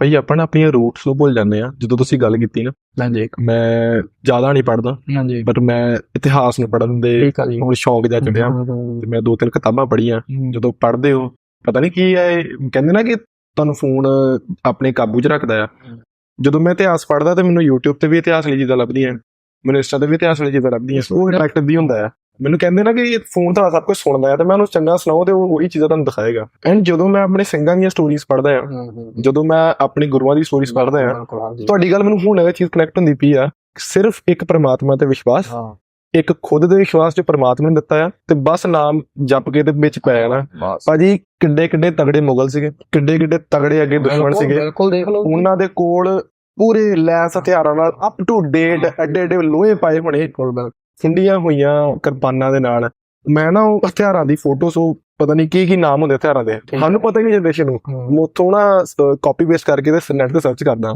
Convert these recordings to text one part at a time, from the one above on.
ਭਈ ਆਪਾਂ ਨਾ ਆਪਣੀਆਂ ਰੂਟਸ ਨੂੰ ਭੁੱਲ ਜਾਂਦੇ ਆ ਜਦੋਂ ਤੁਸੀਂ ਗੱਲ ਕੀਤੀ ਨਾ। ਹਾਂਜੀ ਮੈਂ ਜ਼ਿਆਦਾ ਨਹੀਂ ਪੜਦਾ ਹਾਂਜੀ। ਬਟ ਮੈਂ ਇਤਿਹਾਸ ਨੂੰ ਪੜਨ ਦੇ ਹੁਣ ਸ਼ੌਕ ਜਾ ਚੜਿਆ ਤੇ ਮੈਂ ਦੋ ਤਿੰਨ ਕਿਤਾਬਾਂ ਪੜ੍ਹੀਆਂ ਜਦੋਂ ਪੜ੍ਹਦੇ ਹੋ ਪਤਾ ਨਹੀਂ ਕੀ ਹੈ ਕਹਿੰਦੇ ਨਾ ਕਿ ਤੁਹਾਨੂੰ ਫੋਨ ਆਪਣੇ ਕਾਬੂ 'ਚ ਰੱਖਦਾ ਆ। ਜਦੋਂ ਮੈਂ ਇਤਿਹਾਸ ਪੜ੍ਹਦਾ ਤੇ ਮੈਨੂੰ YouTube ਤੇ ਵੀ ਇਤਿਹਾਸ ਵਾਲੀ ਚੀਜ਼ਾਂ ਲੱਭਦੀਆਂ ਮੈਨੂੰ ਇੰਸਟਾ ਤੇ ਵੀ ਇਤਿਹਾਸ ਵਾਲੀ ਚੀਜ਼ਾਂ ਲੱਭਦੀਆਂ ਉਹ ਇੰਪੈਕਟ ਵੀ ਹੁੰਦਾ ਆ। ਮੈਨੂੰ ਕਹਿੰਦੇ ਨਾ ਕਿ ਫੋਨ ਤਾਂ ਸਭ ਕੁਝ ਸੁਣਦਾ ਆ ਤੇ ਮੈਂ ਉਹਨੂੰ ਚੰਗਾ ਸੁਣਾਉ ਤੇ ਉਹ ਉਹੀ ਚੀਜ਼ਾਂ ਤੁਹਾਨੂੰ ਦਿਖਾਏਗਾ। ਐਂਡ ਜਦੋਂ ਮੈਂ ਆਪਣੇ ਸਿੰਘਾਂ ਦੀਆਂ ਸਟੋਰੀਜ਼ ਪੜ੍ਹਦਾ ਆ ਜਦੋਂ ਮੈਂ ਆਪਣੇ ਗੁਰੂਆਂ ਦੀ ਸਟੋਰੀਜ਼ ਪੜ੍ਹਦਾ ਆ ਤੁਹਾਡੀ ਗੱਲ ਮੈਨੂੰ ਹੁਣ ਇਹ ਚੀਜ਼ ਕਨੈਕਟ ਹੁੰਦੀ ਪਈ ਆ ਸਿਰਫ ਇੱਕ ਪ੍ਰਮਾਤਮਾ ਤੇ ਵਿਸ਼ਵਾਸ ਹਾਂ। ਇੱਕ ਖੁਦ ਦੇ ਵਿਸ਼ਵਾਸ 'ਚ ਪ੍ਰਮਾਤਮਾ ਨੇ ਦਿੱਤਾ ਆ ਤੇ ਬਸ ਨਾਮ ਜਪ ਕੇ ਤੇ ਵਿੱਚ ਪੈ ਜਾਣਾ। ਭਾਜੀ ਕਿੱਡੇ ਕਿੱਡੇ ਤਗੜੇ ਮੁਗਲ ਸੀਗੇ ਕਿੱਡੇ ਕਿੱਡੇ ਤਗੜੇ ਅੱਗੇ ਦੁਸ਼ਮਣ ਸੀਗੇ। ਬਿਲਕੁਲ ਦੇਖ ਲਓ। ਉਹਨਾਂ ਦੇ ਕੋਲ ਪੂਰੇ ਲੈਸ ਹਥਿਆਰਾਂ ਨਾਲ ਅਪ ਟੂ ਡੇਟ ਐਡੇ ਐਡੇ ਲੋਹੇ ਪਾਏ ਹੋਣੇ। ਖੁੰਡੀਆਂ ਹੋਈਆਂ ਕਿਰਪਾਨਾਂ ਦੇ ਨਾਲ। ਮੈਂ ਨਾ ਉਹ ਹਥਿਆਰਾਂ ਦੀ ਫੋਟੋਸ ਉਹ ਪਤਾ ਨਹੀਂ ਕੀ ਕੀ ਨਾਮ ਹੁੰਦੇ ਹਥਿਆਰਾਂ ਦੇ। ਸਾਨੂੰ ਪਤਾ ਹੀ ਨਹੀਂ ਜਨਰੇਸ਼ਨ ਨੂੰ। ਮੈਂ ਉੱਥੋਂ ਨਾ ਕਾਪੀ ਪੇਸਟ ਕਰਕੇ ਤੇ ਨੈਟ ਤੇ ਸਰਚ ਕਰਦਾ।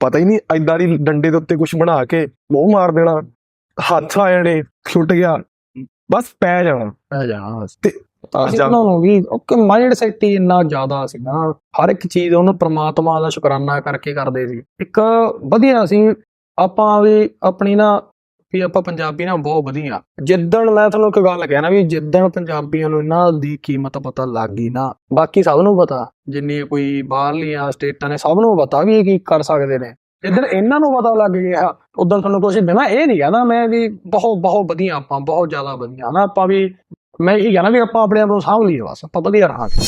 ਪਤਾ ਹੀ ਨਹੀਂ ਐਦਾਂ ਦੀ ਡੰਡੇ ਦੇ ਉੱਤੇ ਕੁਝ ਬਣਾ ਕੇ ਮੂੰਹ ਮਾਰ ਦੇਣਾ ਹੱਥ ਆ ਜਾਣੇ ਛੁੱਟ ਗਿਆ ਬਸ ਪੈ ਜਾਣਾ। ਆ ਜਾ ਤੇ ਉਹਨਾਂ ਨੂੰ ਵੀ ਕਿ ਮਾਈਂਡ ਸੈਟ ਹੀ ਇੰਨਾ ਜ਼ਿਆਦਾ ਸੀ ਨਾ। ਹਰ ਇੱਕ ਚੀਜ਼ ਉਹਨੂੰ ਪ੍ਰਮਾਤਮਾ ਦਾ ਸ਼ੁਕਰਾਨਾ ਕਰਕੇ ਕਰਦੇ ਸੀ। ਇੱਕ ਵਧੀਆ ਸੀ ਆਪਾਂ ਵੀ ਆਪਣੀ ਨਾ ਵੀ ਆਪਾਂ ਪੰਜਾਬੀ ਨਾ ਬਹੁਤ ਵਧੀਆ। ਜਿੱਦਣ ਮੈਂ ਤੁਹਾਨੂੰ ਇੱਕ ਗੱਲ ਕਹਿਣਾ ਵੀ ਜਿੱਦਣ ਪੰਜਾਬੀਆਂ ਨੂੰ ਇਹਨਾਂ ਦੀ ਕੀਮਤ ਪਤਾ ਲੱਗ ਗਈ ਨਾ, ਬਾਕੀ ਸਭ ਨੂੰ ਪਤਾ। ਜਿੰਨੀ ਕੋਈ ਬਾਹਰਲੀਆਂ ਸਟੇਟਾਂ ਨੇ, ਸਭ ਨੂੰ ਪਤਾ ਵੀ ਇਹ ਕੀ ਕਰ ਸਕਦੇ ਨੇ। ਜਿੱਦਣ ਇਹਨਾਂ ਨੂੰ ਪਤਾ ਲੱਗ ਗਿਆ, ਉਦੋਂ ਤੁਹਾਨੂੰ ਕੁਝ ਮੈਂ ਇਹ ਨਹੀਂ ਕਹਿੰਦਾ ਮੈਂ ਵੀ ਬਹੁਤ ਬਹੁਤ ਵਧੀਆ ਆਪਾਂ, ਬਹੁਤ ਜ਼ਿਆਦਾ ਵਧੀਆ। ਨਾ ਆਪਾਂ ਵੀ, ਮੈਂ ਇਹ ਕਹਿਣਾ ਵੀ ਆਪਾਂ ਆਪਣੇ ਆਪ ਨੂੰ ਸਾਂਭ ਲਈਏ ਬਸ, ਆਪਾਂ ਵਧੀਆ ਰਹਾਂਗੇ।